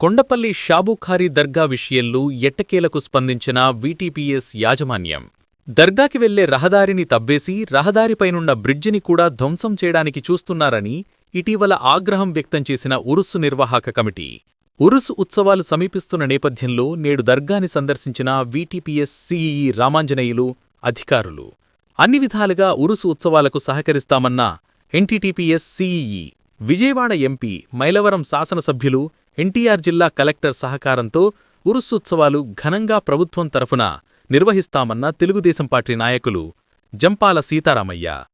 కొండపల్లి షాబుఖారీ దర్గా విషయంలో ఎట్టకేలకు స్పందించిన వీటీపీఎస్ యాజమాన్యం. దర్గాకి వెళ్ళే రహదారిని తవ్వేసి రహదారిపైనున్న బ్రిడ్జిని కూడా ధ్వంసం చేయడానికి చూస్తున్నారని ఇటీవల ఆగ్రహం వ్యక్తం చేసిన ఉరుస్సు నిర్వాహక కమిటీ. ఉరుసు ఉత్సవాలు సమీపిస్తున్న నేపథ్యంలో నేడు దర్గాని సందర్శించిన వీటీపీఎస్ సీఈఈ రామాంజనేయులు అధికారులు. అన్ని విధాలుగా ఉరుసు ఉత్సవాలకు సహకరిస్తామన్న NTTPS CEE Vijayawada MP Mylavaram శాసనసభ్యులు ఎన్టీఆర్ జిల్లా కలెక్టర్ సహకారంతో ఉరుస్సుత్సవాలు ఘనంగా ప్రభుత్వం తరఫున నిర్వహిస్తామన్న తెలుగుదేశం పార్టీ నాయకులు జంపాల సీతారామయ్య.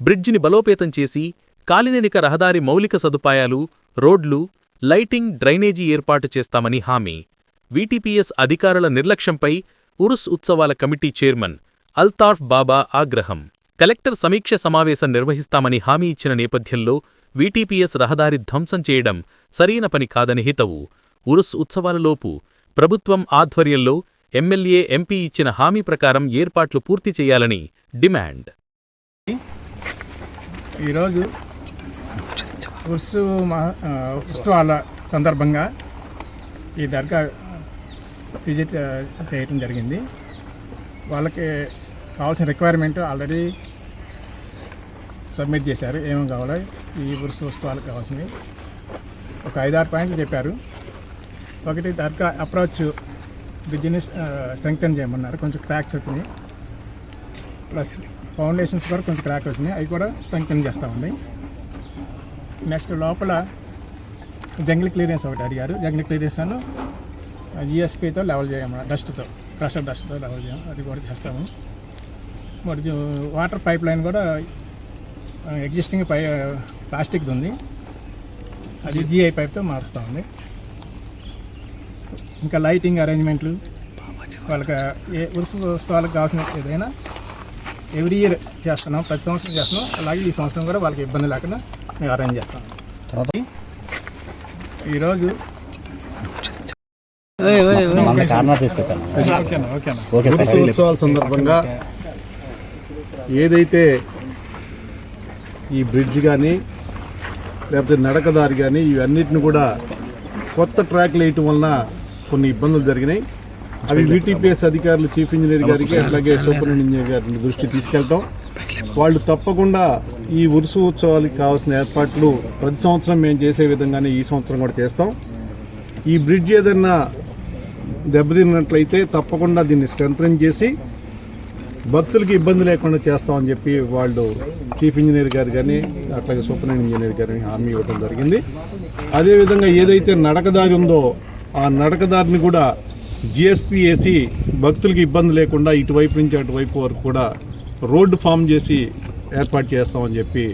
బ్రిడ్జిని బలోపేతం చేసి కాలినెనిక రహదారి మౌలిక సదుపాయాలు రోడ్లు లైటింగ్ డ్రైనేజీ ఏర్పాటు చేస్తామని హామీ. వీటీపీఎస్ అధికారుల నిర్లక్ష్యంపై ఉరుస్ ఉత్సవాల కమిటీ చైర్మన్ అల్తాఫ్ బాబా ఆగ్రహం. కలెక్టర్ సమీక్ష సమావేశం నిర్వహిస్తామని హామీ ఇచ్చిన నేపథ్యంలో వీటీపీఎస్ రహదారి ధ్వంసం చేయడం సరైన పని కాదని హితవు. ఉరుస్ ఉత్సవాలలోపు ప్రభుత్వం ఆధ్వర్యంలో ఎమ్మెల్యే ఎంపీ ఇచ్చిన హామీ ప్రకారం ఏర్పాట్లు పూర్తి చేయాలని డిమాండ్. ఈరోజు ఉత్సు మహా ఉత్సవాల సందర్భంగా ఈ దర్గా విజిట్ చేయటం జరిగింది. వాళ్ళకి కావాల్సిన రిక్వైర్మెంట్ ఆల్రెడీ సబ్మిట్ చేశారు. ఏమేమి కావాలో ఈ ఉరుసు ఉత్సవాలకు కావాల్సినవి. ఒక ఐదారు పాయింట్లు చెప్పారు. ఒకటి దర్గా అప్రోచ్ బిజినెస్ స్ట్రెంగ్తన్ చేయమన్నారు. కొంచెం క్రాక్స్ వచ్చినాయి. ప్లస్ ఫౌండేషన్స్ కూడా కొంచెం క్రాక్ వచ్చినాయి. అవి కూడా స్ట్రెంగ్తన్ చేస్తామండి ఉన్నాయి నెక్స్ట్ లోపల జంగిల్ క్లియరెన్స్ ఒకటి అడిగారు. జంగిల్ క్లియరెన్స్ అను జిఎస్పితో లెవెల్ చేయమన్నారు డస్ట్తో క్రషర్ డస్ట్తో లెవెల్ చేయము అది కూడా చేస్తాము. మరి వాటర్ పైప్ లైన్ కూడా ఎగ్జిస్టింగ్ పై ప్లాస్టిక్ది ఉంది. అది జిఐ పైప్తో మారుస్తూ ఉంది. ఇంకా లైటింగ్ అరేంజ్మెంట్లు వాళ్ళకి ఏ ఉరుసు ఉత్సవాలకు కావాల్సిన ఏదైనా ఎవ్రీ ఇయర్ చేస్తున్నాం ప్రతి సంవత్సరం చేస్తున్నాం. అలాగే ఈ సంవత్సరం కూడా వాళ్ళకి ఇబ్బంది లేకుండా మేము అరేంజ్ చేస్తాం. ఈరోజు ఉత్సవాల సందర్భంగా ఏదైతే ఈ బ్రిడ్జ్ కానీ లేకపోతే నడకదారి కానీ ఇవన్నిటిని కూడా కొత్త ట్రాక్లు వేయటం వలన కొన్ని ఇబ్బందులు జరిగినాయి. అవి వీటీపీఎస్ అధికారులు చీఫ్ ఇంజనీర్ గారికి అట్లాగే సూపర్ ఇంజనీర్ గారి దృష్టి తీసుకెళ్తాం. వాళ్ళు తప్పకుండా ఈ ఉరుసు ఉత్సవాలకు కావాల్సిన ఏర్పాట్లు ప్రతి సంవత్సరం మేము చేసే విధంగానే ఈ సంవత్సరం కూడా చేస్తాం. ఈ బ్రిడ్జ్ ఏదన్నా దెబ్బతిన్నట్లయితే తప్పకుండా దీన్ని స్ట్రెంథన్ చేసి భక్తులకి ఇబ్బంది లేకుండా చేస్తామని చెప్పి వాళ్ళు చీఫ్ ఇంజనీర్ గారు కానీ అట్లాగే సూపర్ ఇంజనీర్ గారిని హామీ ఇవ్వడం జరిగింది. అదేవిధంగా ఏదైతే నడకదారి ఉందో ఆ నడకదారిని కూడా జిఎస్పి వేసి భక్తులకి ఇబ్బంది లేకుండా ఇటువైపు నుంచి అటువైపు వరకు కూడా రోడ్డు ఫామ్ చేసి ఏర్పాటు చేస్తామని చెప్పి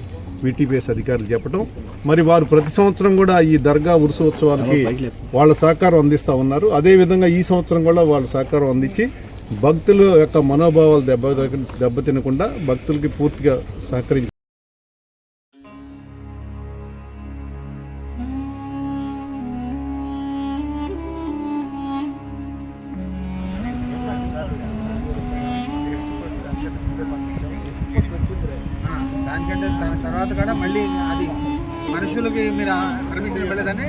వీటీపీఎస్ అధికారులు చెప్పడం మరి వారు ప్రతి సంవత్సరం కూడా ఈ దర్గా ఉరుసు ఉత్సవాలకి వాళ్ళ సహకారం అందిస్తూ ఉన్నారు. అదేవిధంగా ఈ సంవత్సరం కూడా వాళ్ళ సహకారం అందించి భక్తుల యొక్క మనోభావాలు దెబ్బ దెబ్బతినకుండా భక్తులకి పూర్తిగా సహకరించారు దానికంటే దాని తర్వాత కూడా మళ్ళీ అది మనుషులకి మీరు పర్మిషన్ ఇవ్వలేదని